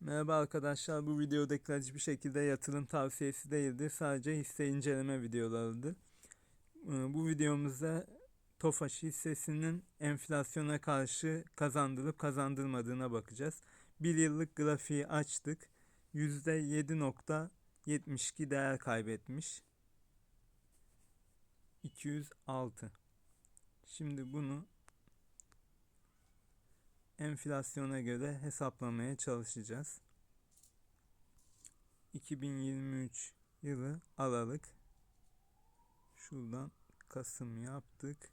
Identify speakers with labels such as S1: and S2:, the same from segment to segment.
S1: Merhaba arkadaşlar bu videodakiler hiçbir şekilde yatırım tavsiyesi değildir. Sadece hisse inceleme videolarıdır. Ee, Bu videomuzda Tofaş hissesinin enflasyona karşı kazandırıp kazandırmadığına bakacağız. Bir yıllık grafiği açtık. %7.72 değer kaybetmiş. 206. Şimdi bunu enflasyona göre hesaplamaya çalışacağız. 2023 yılı Aralık. Şuradan Kasım yaptık.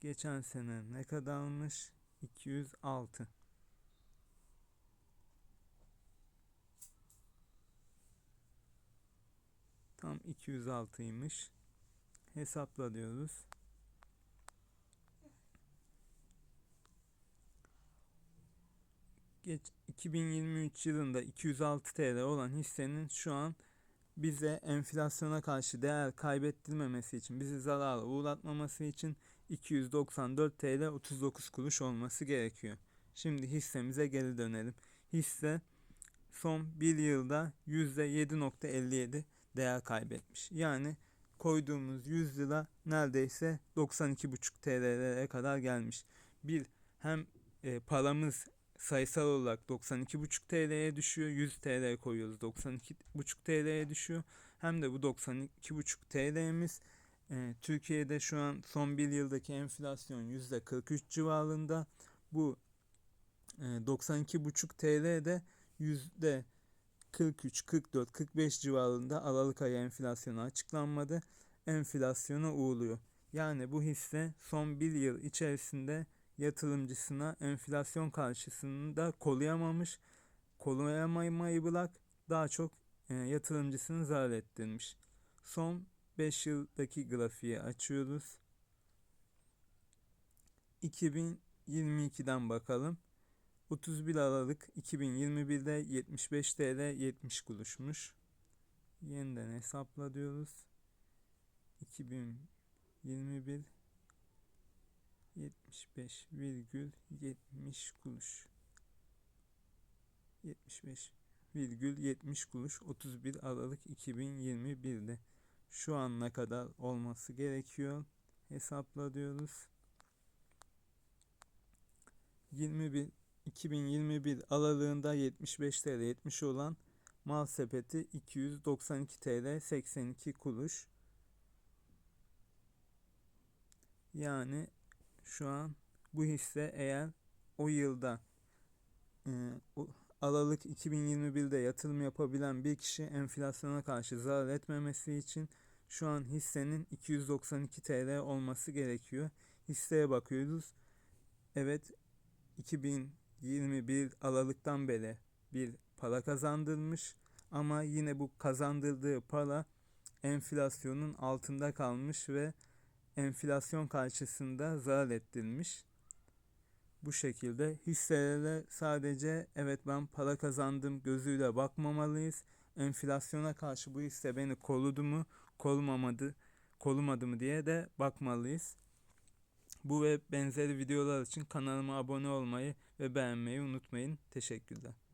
S1: Geçen sene ne kadarmış? 206. Tam 206'ymış. Hesapla diyoruz. Geç 2023 yılında 206 TL olan hissenin şu an bize enflasyona karşı değer kaybettirmemesi için, bizi zarara uğratmaması için 294 TL 39 kuruş olması gerekiyor. Şimdi hissemize geri dönelim. Hisse son bir yılda %7.57 değer kaybetmiş. Yani koyduğumuz 100 lira neredeyse 92,5 TL'lere kadar gelmiş. Bir hem e, paramız sayısal olarak 92,5 TL'ye düşüyor. 100 TL koyuyoruz 92,5 TL'ye düşüyor. Hem de bu 92,5 TL'miz e, Türkiye'de şu an son bir yıldaki enflasyon %43 civarında. Bu e, 92,5 TL de yüzde 43, 44, 45 civarında Aralık ayı enflasyonu açıklanmadı. Enflasyona uğruyor. Yani bu hisse son bir yıl içerisinde yatırımcısına enflasyon karşısında koruyamamış. Koruyamaymayı bırak daha çok e, yatırımcısını zarar ettirmiş. Son 5 yıldaki grafiği açıyoruz. 2022'den bakalım. 31 Aralık 2021'de 75 TL 70 kuruşmuş. Yeniden hesapla diyoruz. 2021 75,70 kuruş. 75,70 kuruş 31 Aralık 2021'de. Şu an ne kadar olması gerekiyor? Hesapla diyoruz. 21 2021 aralığında 75 TL 70 olan mal sepeti 292 TL 82 kuruş. Yani şu an bu hisse eğer o yılda e, o Aralık 2021'de yatırım yapabilen bir kişi enflasyona karşı zarar etmemesi için şu an hissenin 292 TL olması gerekiyor. Hisseye bakıyoruz. Evet 2021 Aralık'tan beri bir para kazandırmış ama yine bu kazandırdığı para enflasyonun altında kalmış ve enflasyon karşısında zarar ettirilmiş. Bu şekilde hisselere sadece evet ben para kazandım gözüyle bakmamalıyız. Enflasyona karşı bu hisse beni korudu mu, korumamadı, korumadı mı diye de bakmalıyız. Bu ve benzeri videolar için kanalıma abone olmayı ve beğenmeyi unutmayın. Teşekkürler.